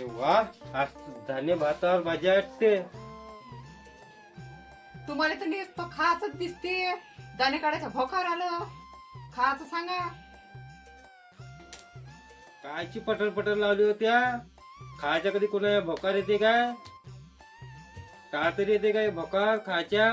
वा आज धान्य भातावर भाजी वाटते तुम्हाला तर नुसतं खाच दिसते. दाणे काढायचं भोकार आलं. खाच सांगा. कायची पटर पटर लावली होत्या. खायच्या कधी कोणा भोकार येते काय का? तरी येते काय भोकार खायच्या?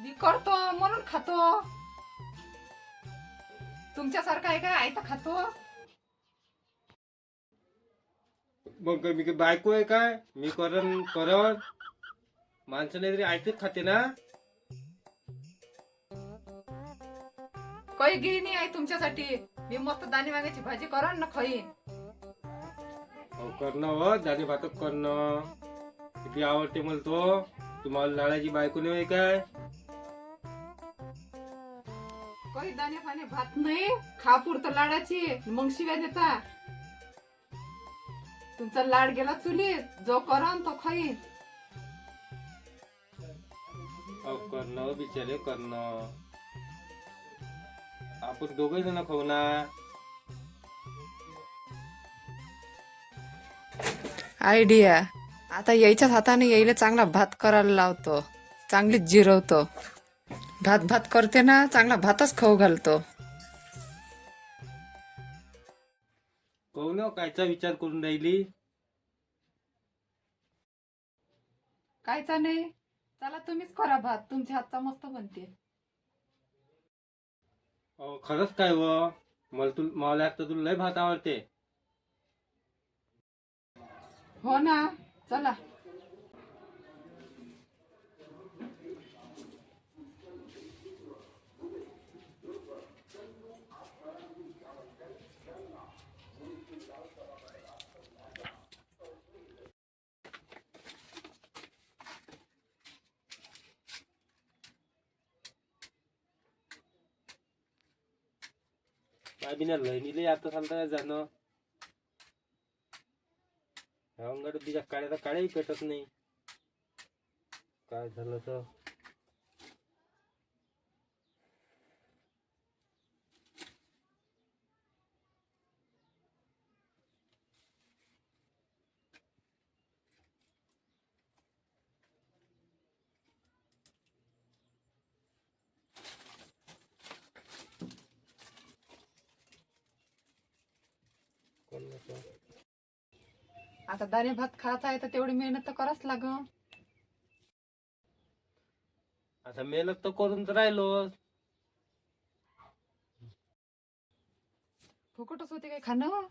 मी करतो म्हणून खातो. तुमच्यासारखं आहे का? आई तर खातो. मग काय मी काय बायको आहे काय? मी करन करन माणसं नाही तरी ऐकत खाते ना? काही गिळणी आहे तुमच्यासाठी. मी मस्त दाणे वांग्याची भाजी करण ना खाईन. करणं हो दाणे भातच करणं. किती आवडते मला तो. तुम्हाला लाडाची बायको नाही होय काय? काही दाणे पाणी भात नाही. खा पुरतं लाडाची. मग शिव्या देता. तुमचा लाड गेला चुलीत. जो करन तो खाईन करणं बिचारे करणं. आपण दोघे जण खाऊ ना. आयडिया आता यायच्याच हाताने यायला चांगला भात करायला लावतो. चांगलीच जिरवतो. भात भात करते ना चांगला भातच खाऊ घालतो. कायचा विचार करून राहिली? कायचा नाही. चला तुम्हीच करा भात. तुमच्या हातचा मस्त बनते. अहो खरंच काय व? मला तू मला तर तुला लय भात आवडते. हो ना. चला. अभिनय लयनीले आता सांगता जाणं. ह्या अंगाड तिच्या काळ्याचा काळ्याही पेटत नाही. काय झालं तर कोण नव्हतं? आता दाणे भात खायचा आहे तर तेवढी मेहनत तर करावंच लाग आता मेहनत तर करून तर राहिलो. फुकटच होते काही खाणं?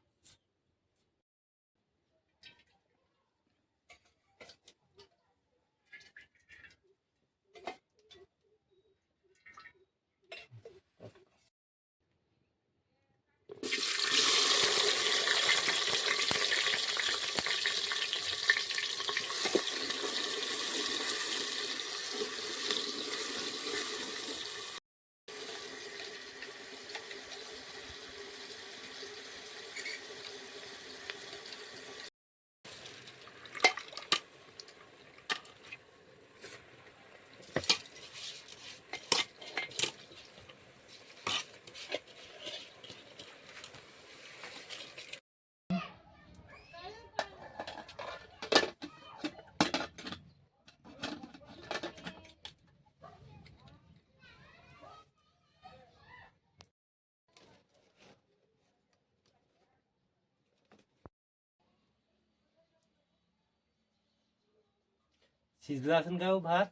शिजला असेल काय हो भात?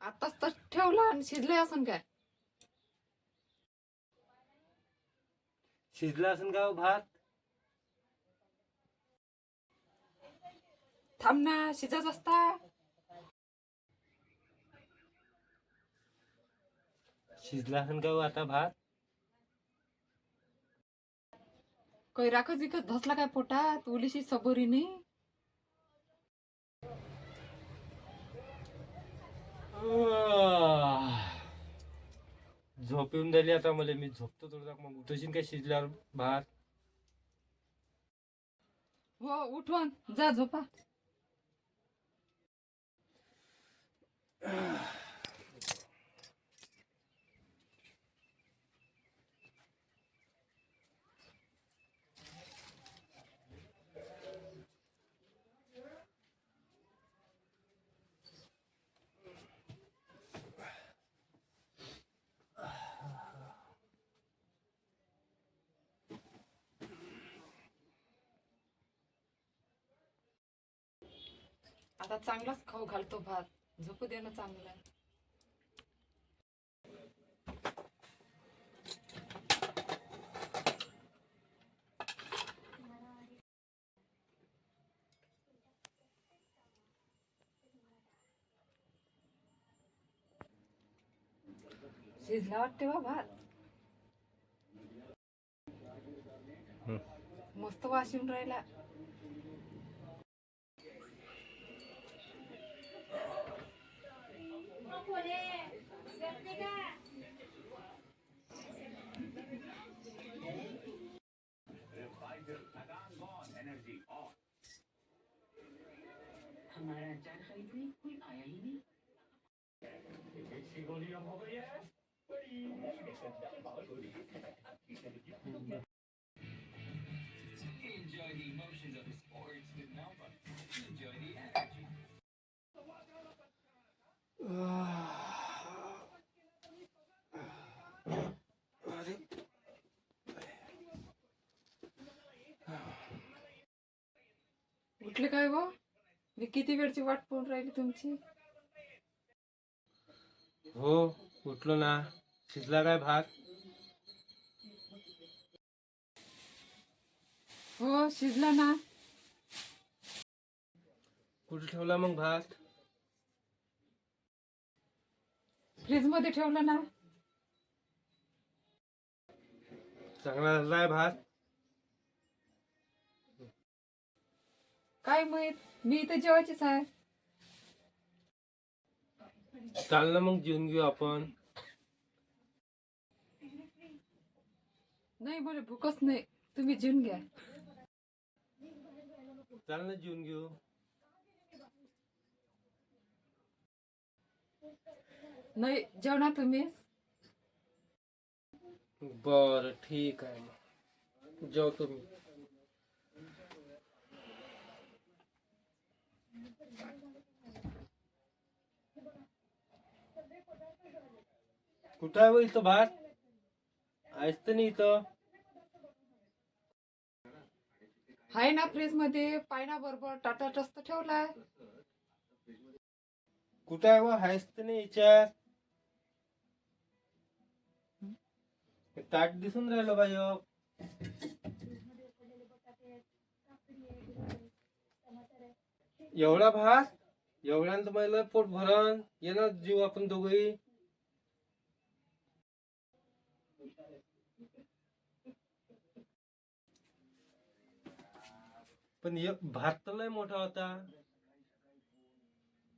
आताच तर ठेवला आणि शिजले असन काय? शिजला असेल का हो भात? थांब ना शिजत असता. शिजला असेल का हो आता भात? काही राखच विकत धसला काय पोटात? उलीशी सबोरीने झोप येऊन राहिली आता मला. मी झोपतो थोडं मग उठशील काय शिजल्यावर भात हो उठवण जा झोपा. आता चांगलाच खाऊ घालतो भात. झोपू दे ना चांगला. शिजला वाटते बा भात. मस्त वास येऊन राहिला उठले काय बा मी किती वेळची वाट पाहून राहिली तुमची? हो उठलो ना. शिजला काय भात? हो शिजला ना. कुठे ठेवला मग भात? फ्रीजमध्ये ठेवलं ना. चांगला झालाय भात? काय माहीत? मी इथं जेवायचीच आहे. चाल ना मग जेवून घेऊ आपण. नाही मला भूकच नाही. तुम्ही जेवून घ्या. चाल ना जेवून घेऊ. नाही जेवणा तुम्ही? बर ठीक आहे मग. जेवतो मी. कुठं आहे इथं भात आहेस तर नाही इथं. आहे ना फ्रीजमध्ये पायना बरोबर टाटा टस्त ठेवलाय. कुठं आहे व आहेस तर नाही हे ताट दिसून राहिलं बाई हो. एवढा भात एवढ्यानं तर मला पोट भरण. ये ना जीव आपण दोघही. पण भात तर लय मोठा होता.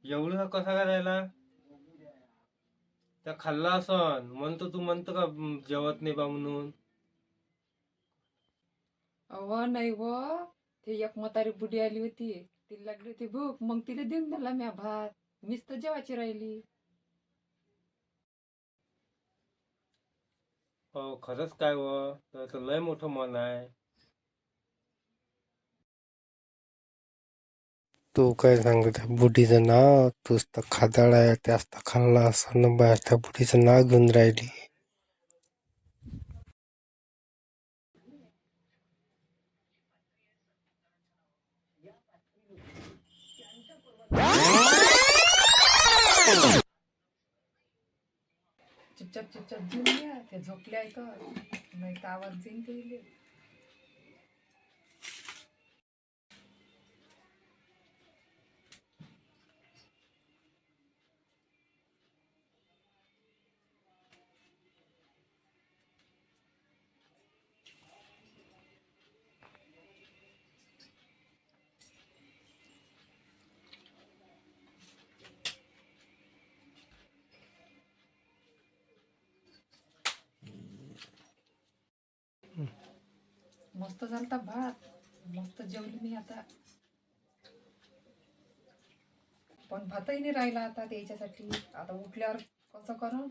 एवढा कसा काय राहिला त्या खाल्ला असन. म्हणतो तू म्हणतो का "हम्म, जेवत नाही बा म्हणून? अव नाही व. ते एक म्हातारी बुडी आली होती. तिला लागली होती भूक. मग तिला देऊन दिला म्या भात. मीच तर जेवायची राहिली. हो खरंच काय व? तर लय मोठं मन आहे. तू काय सांगतो बुढीचं नाव तूच तर खादाळ आहे त्याच तर खाल्ला असं बाहेर. त्या बुढीचं नाव घेऊन राहिली. चुपचाप चुपचाप जेवून ते झोपले आहे तर नाही तर आवाज देईन ते मस्त झालता भात. मस्त जेवली मी आता. पण भातही नाही राहिला आता त्याच्यासाठी. आता उठल्यावर कसं करू?